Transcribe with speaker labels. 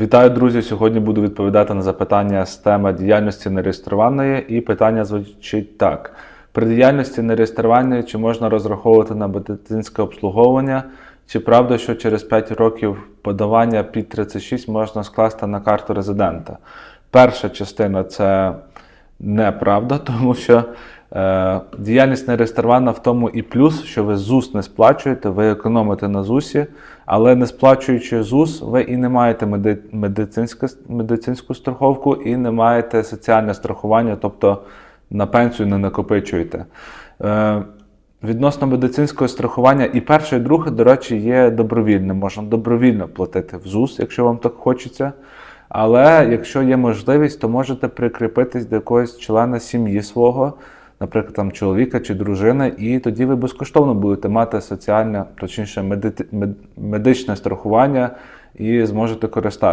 Speaker 1: Вітаю, друзі! Сьогодні буду відповідати на запитання з теми діяльності нереєстрованої. І питання звучить так: при діяльності нереєстрованої чи можна розраховувати на медицинське обслуговування? Чи правда, що через 5 років подавання під 36 можна скласти на карту резидента? Перша частина це неправда, тому що е, діяльність не реєстрована в тому і плюс, що ви ЗУС не сплачуєте, ви економите на ЗУСі, але не сплачуючи ЗУС, ви і не маєте меди- медицинське- медицинську страховку, і не маєте соціальне страхування, тобто на пенсію не накопичуєте. Е, Відносно медицинського страхування і перше, і друге, до речі, є добровільним. Можна добровільно платити в ЗУС, якщо вам так хочеться. Але якщо є можливість, то можете прикріпитись до якогось члена сім'ї свого, наприклад, там чоловіка чи дружини, і тоді ви безкоштовно будете мати соціальне, точніше, медичне страхування і зможете користатися.